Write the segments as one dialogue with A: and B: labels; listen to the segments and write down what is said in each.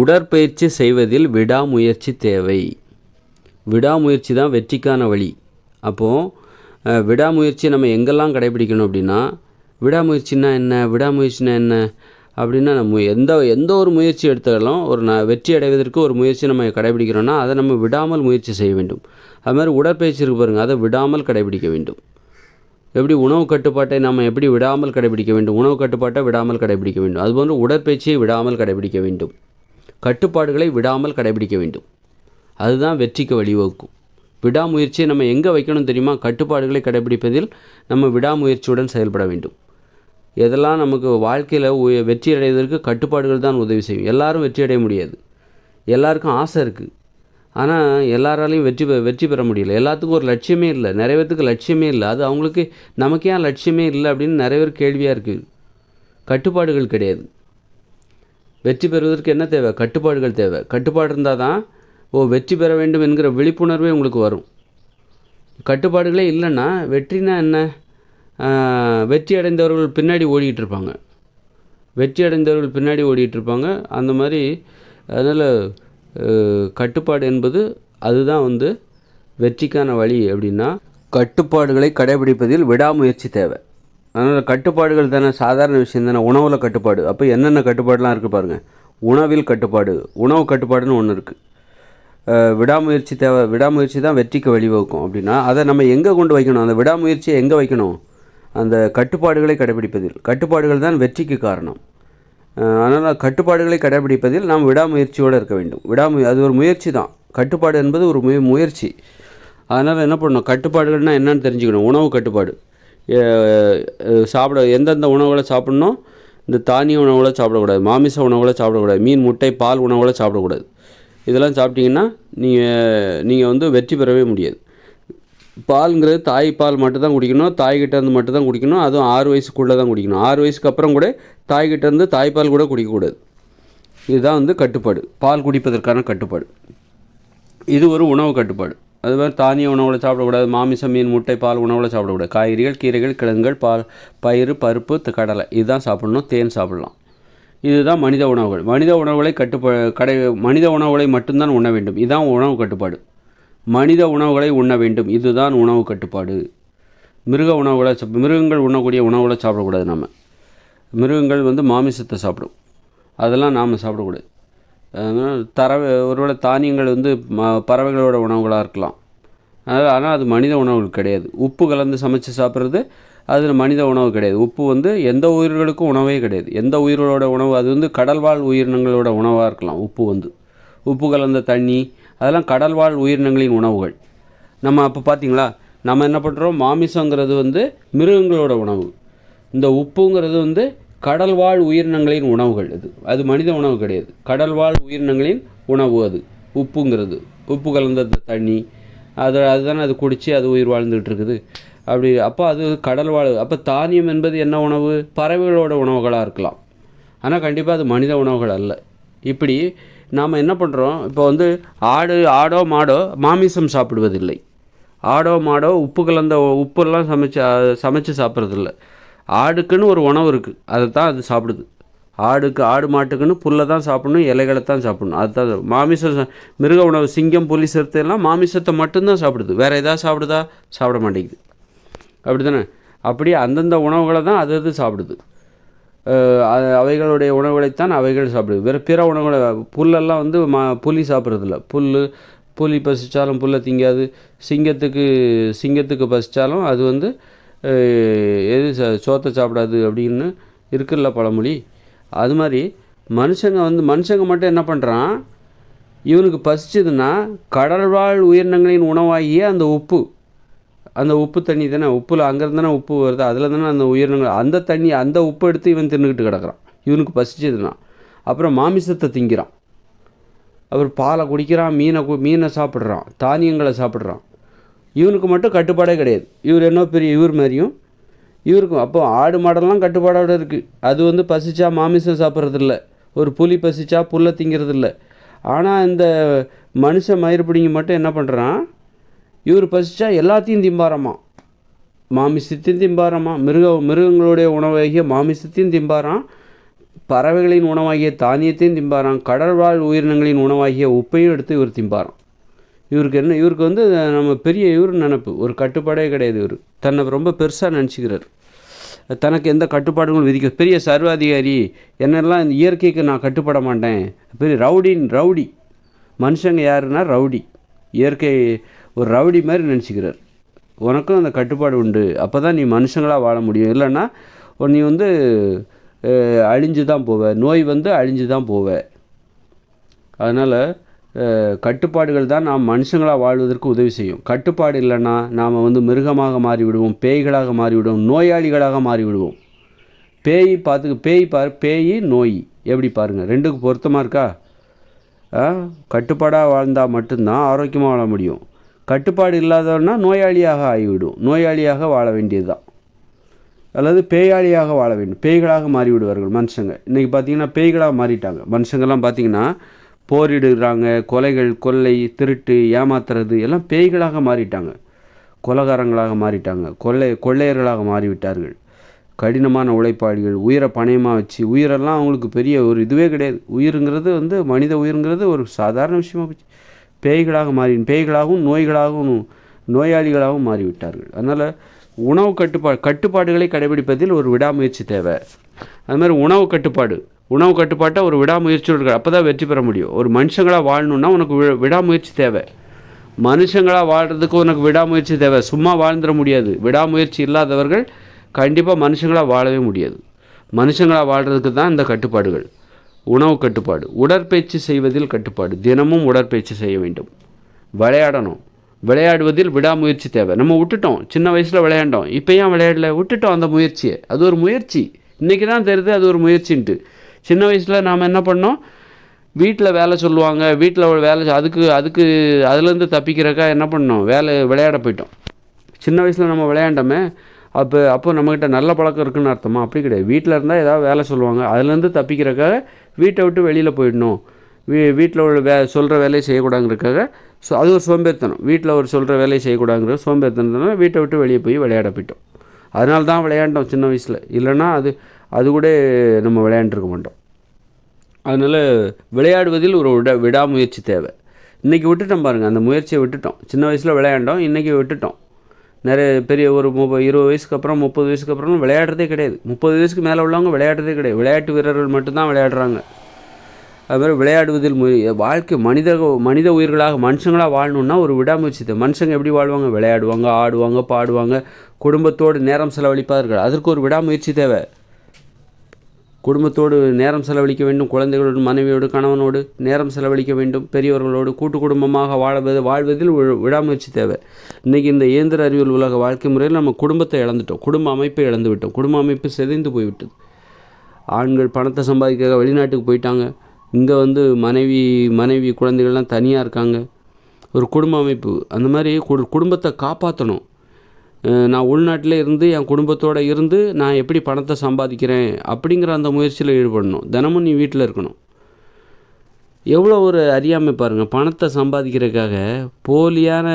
A: உடற்பயிற்சி செய்வதில் விடாமுயற்சி தேவை. விடாமுயற்சி தான் வெற்றிக்கான வழி. அப்போது விடாமுயற்சி நம்ம எங்கெல்லாம் கடைபிடிக்கணும் அப்படின்னா விடாமுயற்சின்னா என்ன விடாமுயற்சினா என்ன அப்படின்னா நம்ம எந்த எந்த ஒரு முயற்சி எடுத்தாலும் ஒரு ந வெற்றி அடைவதற்கு ஒரு முயற்சி நம்ம கடைபிடிக்கிறோன்னா அதை நம்ம விடாமல் முயற்சி செய்ய வேண்டும். அது மாதிரி உடற்பயிற்சி இருக்கு பாருங்கள் அதை விடாமல் கடைபிடிக்க வேண்டும். எப்படி உணவு கட்டுப்பாட்டை நம்ம எப்படி விடாமல் கடைபிடிக்க வேண்டும்? உணவு கட்டுப்பாட்டை விடாமல் கடைபிடிக்க வேண்டும். அதுபோன்று உடற்பயிற்சியை விடாமல் கடைபிடிக்க வேண்டும். கட்டுப்பாடுகளை விடாமல் கடைபிடிக்க வேண்டும். அதுதான் வெற்றிக்கு வழிவகுக்கும். விடாமுயற்சியை நம்ம எங்கே வைக்கணும் தெரியுமா? கட்டுப்பாடுகளை கடைபிடிப்பதில் நம்ம விடாமுயற்சியுடன் செயல்பட வேண்டும். எதெல்லாம் நமக்கு வாழ்க்கையில் வெற்றி அடைவதற்கு கட்டுப்பாடுகள் தான் உதவி செய்யும். எல்லாரும் வெற்றி அடைய முடியாது. எல்லாருக்கும் ஆசை இருக்குது ஆனால் எல்லாராலையும் வெற்றி பெ வெற்றி பெற முடியல. எல்லாத்துக்கும் ஒரு லட்சியமே இல்லை. நிறைய பேர்த்துக்கு லட்சியமே இல்லை. அது அவங்களுக்கு நமக்கு ஏன் லட்சியமே இல்லை அப்படின்னு நிறைய பேர் கேள்வியாக இருக்குது கட்டுப்பாடுகள் கிடையாது. வெற்றி பெறுவதற்கு என்ன தேவை? கட்டுப்பாடுகள் தேவை. கட்டுப்பாடு இருந்தால் தான் ஓ வெற்றி பெற வேண்டும் என்கிற விழிப்புணர்வே உங்களுக்கு வரும். கட்டுப்பாடுகளே இல்லைன்னா வெற்றினா என்ன? வெற்றி அடைந்தவர்கள் பின்னாடி ஓடிக்கிட்டு இருப்பாங்க. வெற்றி அடைந்தவர்கள் பின்னாடி ஓடிக்கிட்டு இருப்பாங்க. அந்த மாதிரி அதனால் கட்டுப்பாடு என்பது அதுதான் வந்து வெற்றிக்கான வழி அப்படின்னா கட்டுப்பாடுகளை கடைபிடிப்பதில் விடாமுயற்சி தேவை. அதனால் கட்டுப்பாடுகள் தானே சாதாரண விஷயம் தானே உணவில் கட்டுப்பாடு. அப்போ என்னென்ன கட்டுப்பாடுலாம் இருக்குது பாருங்கள் உணவில் கட்டுப்பாடு உணவு கட்டுப்பாடுன்னு ஒன்று இருக்குது விடாமுயற்சி தேவை விடாமுயற்சி தான் வெற்றிக்கு வழிவகுக்கும் அப்படின்னா அதை நம்ம எங்கே கொண்டு வைக்கணும்? அந்த விடாமுயற்சியை எங்கே வைக்கணும்? அந்த கட்டுப்பாடுகளை கடைபிடிப்பதில். கட்டுப்பாடுகள் தான் வெற்றிக்கு காரணம். அதனால் கட்டுப்பாடுகளை கடைபிடிப்பதில் நாம் விடாமுயற்சியோடு இருக்க வேண்டும். விடாமுய அது ஒரு முயற்சி தான். கட்டுப்பாடு என்பது ஒரு முய முயற்சி. அதனால் என்ன பண்ணணும்? கட்டுப்பாடுகள்னால் என்னென்னு தெரிஞ்சுக்கணும். உணவு கட்டுப்பாடு. சாப்பிட எந்தெந்த உணவுகளை சாப்பிட்ணும்? இந்த தானிய உணவுகளை சாப்பிடக்கூடாது மாமிச உணவுகளை சாப்பிடக்கூடாது மீன் முட்டை பால் உணவுகளை சாப்பிடக்கூடாது. இதெல்லாம் சாப்பிட்டிங்கன்னா நீங்கள் நீங்கள் வந்து வெற்றி பெறவே முடியாது. பால்ங்கிறது தாய் பால் மட்டும்தான் குடிக்கணும் தாய்கிட்டேருந்து மட்டும்தான் மட்டும் தான் குடிக்கணும் அதுவும் ஆறு வயசுக்குள்ளே தான் குடிக்கணும். ஆறு வயசுக்கு அப்புறம் கூட தாய்கிட்டேருந்து தாய்ப்பால் கூட குடிக்கக்கூடாது. இதுதான் வந்து கட்டுப்பாடு பால் குடிப்பதற்கான கட்டுப்பாடு. இது ஒரு உணவு கட்டுப்பாடு. அது மாதிரி தானிய உணவுகளை சாப்பிடக்கூடாது மாமிசம் மீன் முட்டை பால் உணவுகளை சாப்பிடக்கூடாது. காய்கறிகள் கீரைகள் கிழங்குகள் பால் பயிறு பருப்பு கடலை. இதுதான் சாப்பிடணும் தேன் சாப்பிடலாம். இதுதான் மனித உணவுகள். மனித உணவுகளை கட்டுப்பா கடை மனித உணவுகளை மட்டும்தான் உண்ண வேண்டும். இதுதான் உணவு கட்டுப்பாடு. மனித உணவுகளை உண்ண வேண்டும். இதுதான் உணவு கட்டுப்பாடு. மிருக உணவுகளை சாப்- மிருகங்கள் உண்ணக்கூடிய உணவுகளை சாப்பிடக்கூடாது நம்ம மிருகங்கள் வந்து மாமிசத்தை சாப்பிடும். அதெல்லாம் நாம் சாப்பிடக்கூடாது. தரவை ஒருவேளை தானியங்கள் வந்து ம பறவைகளோட உணவுகளாக இருக்கலாம். அதனால் ஆனால் அது மனித உணவுகள் கிடையாது. உப்பு கலந்து சமைச்சு சாப்பிட்றது அது மனித உணவு கிடையாது. உப்பு வந்து எந்த உயிர்களுக்கும் உணவே கிடையாது. எந்த உயிர்களோட உணவு அது வந்து கடல்வாழ் உயிரினங்களோட உணவாக இருக்கலாம் உப்பு வந்து. உப்பு கலந்த தண்ணி அதெல்லாம் கடல்வாழ் உயிரினங்களின் உணவுகள். நம்ம அப்போ பார்த்தீங்களா நம்ம என்ன பண்ணுறோம் மாமிசங்கிறது வந்து மிருகங்களோட உணவு. இந்த உப்புங்கிறது வந்து கடல்வாழ் உயிரினங்களின் உணவுகள் அது அது மனித உணவு கிடையாது. கடல்வாழ் உயிரினங்களின் உணவு அது. உப்புங்கிறது. உப்பு கலந்த தண்ணி. அது அதுதானே அது குடித்து அது உயிர் வாழ்ந்துகிட்டு இருக்குது அப்படி அப்போ அது கடல் வாழ் அப்போ தானியம் என்பது என்ன உணவு? பறவைகளோட உணவுகளாக இருக்கலாம். ஆனால் கண்டிப்பாக அது மனித உணவுகள் அல்ல. இப்படி நாம் என்ன பண்ணுறோம் இப்போ வந்து ஆடு ஆடோ மாடோ மாமிசம் சாப்பிடுவதில்லை. ஆடோ மாடோ உப்பு கலந்த உப்பெல்லாம் சமைச்சு சமைச்சு சாப்பிட்றதில்ல. ஆடுக்குன்னு ஒரு உணவு இருக்குது அதை தான் அது சாப்பிடுது. ஆடுக்கு ஆடு மாட்டுக்குன்னு புல்லை தான் சாப்பிடணும் இலைகளை தான் சாப்பிடணும். அதுதான் மாமிசம் மிருக உணவு சிங்கம் புலி சிறுத்தை எல்லாம் மாமிசத்தை மட்டும்தான் சாப்பிடுது. வேறு எதாவது சாப்பிடுதா? சாப்பிட மாட்டேங்குது. அப்படி தானே அப்படியே அந்தந்த உணவுகளை தான் அது அது சாப்பிடுது. அவைகளுடைய உணவுகளைத்தான் அவைகள் சாப்பிடுது. வேறு பிற உணவுகளை புல்லெல்லாம் வந்து மா புலி சாப்பிட்றதில்ல. புல் புலி பசித்தாலும் புல்லை திங்காது. சிங்கத்துக்கு சிங்கத்துக்கு பசித்தாலும் அது வந்து எது ச- சோத்தை சாப்பிடாது அப்படின்னு இருக்குல்ல பழமொழி? அது மாதிரி மனுஷங்க வந்து மனுஷங்க மட்டும் என்ன பண்ணுறான் இவனுக்கு பசிச்சதுன்னா கடல்வாழ் உயிரினங்களின் உணவாகிய அந்த உப்பு. அந்த உப்பு தண்ணி தானே உப்பில் அங்கேருந்து தானே உப்பு வருது அதில் தானே அந்த உயிரினங்கள் அந்த தண்ணி அந்த உப்பு எடுத்து இவன் தின்னுக்கிட்டு கிடக்குறான். இவனுக்கு பசிச்சதுன்னா. அப்புறம் மாமிசத்தை திங்கிறான். அப்புறம் பாலை குடிக்கிறான் மீனை மீனை சாப்பிட்றான் தானியங்களை சாப்பிட்றான். இவனுக்கு மட்டும் கட்டுப்பாடே கிடையாது. இவர் என்ன பெரிய இவர் மாதிரியும் இவருக்கும் அப்போ ஆடு மாடெல்லாம் கட்டுப்பாடோட இருக்குது அது வந்து பசிச்சா மாமிசம் சாப்பிட்றதில்ல. ஒரு புலி பசிச்சா புல்லை திங்கிறதில்ல. ஆனால் இந்த மனுஷ மயிர் பிடிங்க மட்டும் என்ன பண்ணுறான் இவர் பசிச்சா எல்லாத்தையும் திம்பாராமா? மாமிசத்தையும் திம்பாராமா? மிருக மிருகங்களுடைய உணவாகிய மாமிசத்தையும் திம்பாராம். பறவைகளின் உணவாகிய தானியத்தையும் திம்பாராம். கடல் வாழ் உயிரினங்களின் உணவாகிய உப்பையும் எடுத்து இவர் திம்பாராம். இவருக்கு என்ன இவருக்கு வந்து நம்ம பெரிய இவர் நினப்பு. ஒரு கட்டுப்பாடே கிடையாது இவர். தன்னை ரொம்ப பெருசாக நினச்சிக்கிறார். தனக்கு எந்த கட்டுப்பாடுகளும் விதிக்க பெரிய சர்வாதிகாரி என்னெல்லாம் இந்த இயற்கைக்கு நான் கட்டுப்பட மாட்டேன். பெரிய ரவுடின் ரவுடி. மனுஷங்க யாருன்னா ரவுடி. இயற்கை ஒரு ரவுடி மாதிரி நினச்சிக்கிறார். உனக்கும் அந்த கட்டுப்பாடு உண்டு. அப்போ தான் நீ மனுஷங்களாக வாழ முடியும். இல்லைன்னா நீ வந்து அழிஞ்சு தான் போவ. நோய் வந்து அழிஞ்சு தான் போவ. அதனால் கட்டுப்பாடுகள் தான் நாம் மனுஷங்களாக வாழ்வதற்கு உதவி செய்யும். கட்டுப்பாடு இல்லைன்னா நாம் வந்து மிருகமாக மாறிவிடுவோம் பேய்களாக மாறிவிடுவோம் நோயாளிகளாக மாறிவிடுவோம். பேய் பார்த்து பேய் பார் பேய் நோய். எப்படி பாருங்கள் ரெண்டுக்கு பொருத்தமாக இருக்கா? கட்டுப்பாடாக வாழ்ந்தால் மட்டும்தான் ஆரோக்கியமாக வாழ முடியும். கட்டுப்பாடு இல்லாதவன்னா நோயாளியாக ஆகிவிடும். நோயாளியாக வாழ வேண்டியது தான் அல்லது பேயாளியாக வாழ வேண்டும். பேய்களாக மாறிவிடுவார்கள் மனுஷங்க. இன்றைக்கி பார்த்தீங்கன்னா பேய்களாக மாறிட்டாங்க. மனுஷங்கெல்லாம் பார்த்திங்கன்னா போரிடுறாங்க கொலைகள் கொள்ளை திருட்டு ஏமாத்துறது எல்லாம் பேய்களாக மாறிட்டாங்க. கொலகாரங்களாக மாறிட்டாங்க. கொள்ளை கொள்ளையர்களாக மாறிவிட்டார்கள். கடினமான உழைப்பாளிகள் உயிரை பணயமாக வச்சு உயிரெல்லாம் அவங்களுக்கு பெரிய ஒரு இதுவே கிடையாது. உயிருங்கிறது வந்து மனித உயிருங்கிறது ஒரு சாதாரண விஷயமா போச்சு. பேய்களாக மாறி பேய்களாகவும் நோய்களாகவும் நோயாளிகளாகவும் மாறிவிட்டார்கள். அதனால் உணவு கட்டுப்பாடு கட்டுப்பாடுகளை கடைபிடிப்பதில் ஒரு விடாமுயற்சி தேவை. அது மாதிரி உணவு கட்டுப்பாடு. உணவு கட்டுப்பாட்டை ஒரு விடாமுயற்சியோடு இருக்க அப்போ தான் வெற்றி பெற முடியும். ஒரு மனுஷங்களாக வாழணுன்னா உனக்கு வி- விடாமுயற்சி தேவை. மனுஷங்களாக வாழ்கிறதுக்கு உனக்கு விடாமுயற்சி தேவை. சும்மா வாழ்ந்துட முடியாது. விடாமுயற்சி இல்லாதவர்கள் கண்டிப்பாக மனுஷங்களாக வாழவே முடியாது. மனுஷங்களாக வாழ்கிறதுக்கு தான் இந்த கட்டுப்பாடுகள். உணவு கட்டுப்பாடு. உடற்பயிற்சி செய்வதில் கட்டுப்பாடு. தினமும் உடற்பயிற்சி செய்ய வேண்டும். விளையாடணும். விளையாடுவதில் விடாமுயற்சி தேவை. நம்ம விட்டுட்டோம். சின்ன வயசில் விளையாண்டோம். இப்போ ஏன் விளையாடல? விட்டுட்டோம் அந்த முயற்சியை. அது ஒரு முயற்சி. இன்றைக்கி தான் தெரியுது அது ஒரு முயற்சின்ட்டு. சின்ன வயசில் நாம் என்ன பண்ணோம்? வீட்டில் வேலை சொல்லுவாங்க. வீட்டில் வேலை அதுக்கு அதுக்கு அதுலேருந்து தப்பிக்கிறக்கா என்ன பண்ணோம்? வேலை விளையாட போயிட்டோம். சின்ன வயசில் நம்ம விளையாண்டோமே அப்போ அப்போ நம்மக்கிட்ட நல்ல பழக்கம் இருக்குன்னு அர்த்தமா? அப்படி கிடையாது. வீட்டில் இருந்தால் ஏதாவது வேலை சொல்லுவாங்க. அதுலேருந்து தப்பிக்கிறக்காக வீட்டை விட்டு வெளியில் போயிடணும். வீ வீட்டில் உள்ள வே சொல்கிற வேலையை செய்யக்கூடாங்கிறக்காக ஸோ அது ஒரு சோம்பேறித்தனம். வீட்டில் ஒரு சொல்கிற வேலையை செய்யக்கூடாங்கிற சோம்பேறித்தனத்தினால வீட்டை விட்டு வெளியே போய் விளையாட போயிட்டோம். அதனால தான் விளையாண்டோம் சின்ன வயசில். இல்லைன்னா அது அது கூட நம்ம விளையாண்டுருக்க மாட்டோம். அதனால் விளையாடுவதில் ஒரு விடா விடாமுயற்சி தேவை. இன்றைக்கி விட்டுட்டோம் பாருங்கள் அந்த முயற்சியை விட்டுட்டோம். சின்ன வயசில் விளையாண்டோம் இன்றைக்கி விட்டுட்டோம். நிறைய பெரிய ஒரு முப்பது இருபது வயசுக்கு அப்புறம் முப்பது வயசுக்கு அப்புறம் விளையாடுறதே கிடையாது. முப்பது வயசுக்கு மேலே உள்ளவங்க விளையாடுறதே கிடையாது. விளையாட்டு வீரர்கள் மட்டும்தான் விளையாடுறாங்க. அதுமாதிரி விளையாடுவதில் மு வாழ்க்கை மனித மனித உயிர்களாக மனுஷங்களாக வாழணுன்னா ஒரு விடாமுயற்சி தேவை. மனுஷங்க எப்படி வாழ்வாங்க? விளையாடுவாங்க ஆடுவாங்க பாடுவாங்க. குடும்பத்தோடு நேரம் செலவழிப்பார்கள். அதற்கு ஒரு விடாமுயற்சி தேவை. குடும்பத்தோடு நேரம் செலவழிக்க வேண்டும் குழந்தைகளோடு மனைவியோடு கணவனோடு நேரம் செலவழிக்க வேண்டும் பெரியவர்களோடு கூட்டு குடும்பமாக வாழ்வது வாழ்வதில் விடாமுயற்சி தேவை. இன்றைக்கி இந்த இயந்திர அறிவியல் உலக வாழ்க்கை முறையில் நம்ம குடும்பத்தை இழந்துட்டோம். குடும்ப அமைப்பை இழந்து விட்டோம். குடும்ப அமைப்பு சிதைந்து போய்விட்டது. ஆண்கள் பணத்தை சம்பாதிக்க வெளிநாட்டுக்கு போயிட்டாங்க. இங்கே வந்து மனைவி மனைவி குழந்தைகள்லாம் தனியாக இருக்காங்க. ஒரு குடும்ப அமைப்பு. அந்த மாதிரி குடும்பத்தை காப்பாற்றணும் நான் உள்நாட்டில் இருந்து என் குடும்பத்தோடு இருந்து நான் எப்படி பணத்தை சம்பாதிக்கிறேன் அப்படிங்கிற அந்த முயற்சியில் ஈடுபடணும். தினமும் நீ வீட்டில் இருக்கணும். எவ்வளோ ஒரு அறியாமை பாருங்கள் பணத்தை சம்பாதிக்கிறதுக்காக போலியான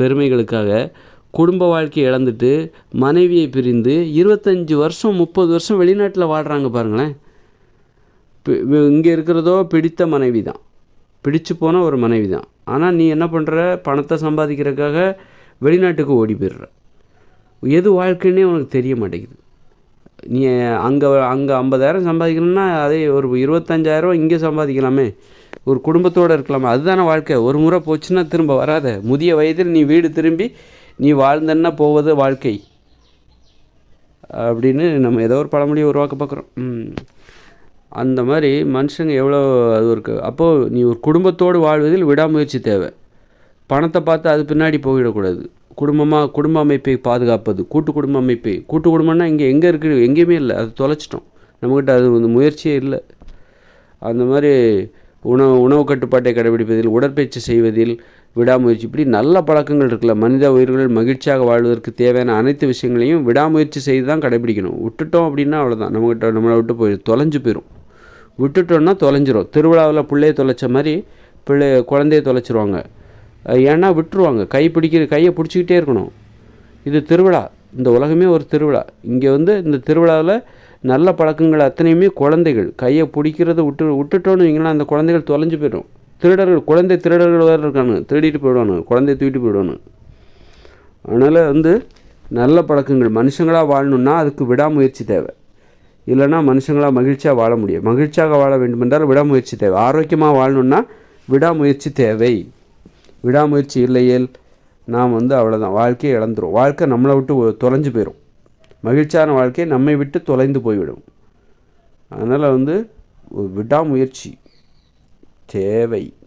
A: பெருமைகளுக்காக குடும்ப வாழ்க்கையை இழந்துட்டு மனைவியை பிரிந்து இருபத்தஞ்சி வருஷம் முப்பது வருஷம் வெளிநாட்டில் வாழ்கிறாங்க பாருங்களேன். இங்கே இருக்கிறதோ பிடித்த மனைவி தான் பிடிச்சு போன ஒரு மனைவி தான் ஆனால் நீ என்ன பண்ணுற பணத்தை சம்பாதிக்கிறதுக்காக வெளிநாட்டுக்கு ஓடி போயிடுற. எது வாழ்க்கைன்னே உனக்கு தெரிய மாட்டேங்குது. நீ அங்கே அங்கே ஐம்பதாயிரம் சம்பாதிக்கணும்னா அதே ஒரு இருபத்தஞ்சாயிரம் இங்கே சம்பாதிக்கலாமே. ஒரு குடும்பத்தோடு இருக்கலாமே. அதுதானே வாழ்க்கை. ஒரு முறை போச்சுன்னா திரும்ப வராத. முதிய வயதில் நீ வீடு திரும்பி நீ வாழ்ந்தன்னா போவது வாழ்க்கை. அப்படின்னு நம்ம ஏதோ ஒரு பழமொழியை உருவாக்க பார்க்குறோம். அந்த மாதிரி மனுஷங்க எவ்வளோ அது இருக்குது அப்போது நீ ஒரு குடும்பத்தோடு வாழ்வதில் விடாமுயற்சி தேவை. பணத்தை பார்த்து அது பின்னாடி போயிடக்கூடாது. குடும்பமாக குடும்ப அமைப்பை பாதுகாப்பது கூட்டு குடும்ப அமைப்பை கூட்டு குடும்பம்னா இங்கே எங்கே இருக்குது எங்கேயுமே இல்லை. அது தொலைச்சிட்டோம். நம்மக்கிட்ட அது வந்து முயற்சியே இல்லை. அந்த மாதிரி உணவு உணவு கட்டுப்பாட்டை கடைபிடிப்பதில் உடற்பயிற்சி செய்வதில் விடாமுயற்சி. இப்படி நல்ல பழக்கங்கள் இருக்குல்ல. மனித உயிர்கள் மகிழ்ச்சியாக வாழ்வதற்கு தேவையான அனைத்து விஷயங்களையும் விடாமுயற்சி செய்து தான் கடைபிடிக்கணும். விட்டுட்டோம் அப்படின்னா அவ்வளோதான் நம்மகிட்ட நம்மளை விட்டு போய் தொலைஞ்சு போயிடும் விட்டுட்டோம்னா தொலைஞ்சிரும். திருவிழாவில் பிள்ளையை தொலைச்ச மாதிரி பிள்ளை குழந்தைய தொலைச்சிருவாங்க. ஏன்னா விட்டுருவாங்க. கை பிடிக்கிற கையை பிடிச்சிக்கிட்டே இருக்கணும். இது திருவிழா. இந்த உலகமே ஒரு திருவிழா. இங்கே வந்து இந்த திருவிழாவில் நல்ல பழக்கங்கள் அத்தனையுமே குழந்தைகள். கையை பிடிக்கிறத விட்டு விட்டுட்டோன்னு வைங்களேன் அந்த குழந்தைகள் தொலைஞ்சு போயிடும். திருடர்கள் குழந்தை திருடர்கள் வேறு இருக்கானுங்க திருடிட்டு போயிடுவானுங்க குழந்தைய தூக்கிட்டு போயிடுவானுங்க அதனால் வந்து நல்ல பழக்கங்கள். மனுஷங்களாக வாழணுன்னா அதுக்கு விடாமுயற்சி தேவை. இல்லைன்னா மனுஷங்களாக மகிழ்ச்சியாக வாழ முடியும் மகிழ்ச்சியாக வாழ வேண்டுமென்றால் விடாமுயற்சி தேவை. ஆரோக்கியமாக வாழணுன்னா விடாமுயற்சி தேவை. விடாமுயற்சி இல்லையேல் நாம் வந்து அவ்வளோதான் வாழ்க்கையை இழந்துரும். வாழ்க்கை நம்மளை விட்டு தொலைஞ்சு போயிடும் மகிழ்ச்சியான வாழ்க்கை நம்மை விட்டு தொலைந்து போய்விடும். அதனால் வந்து விடாமுயற்சி தேவை.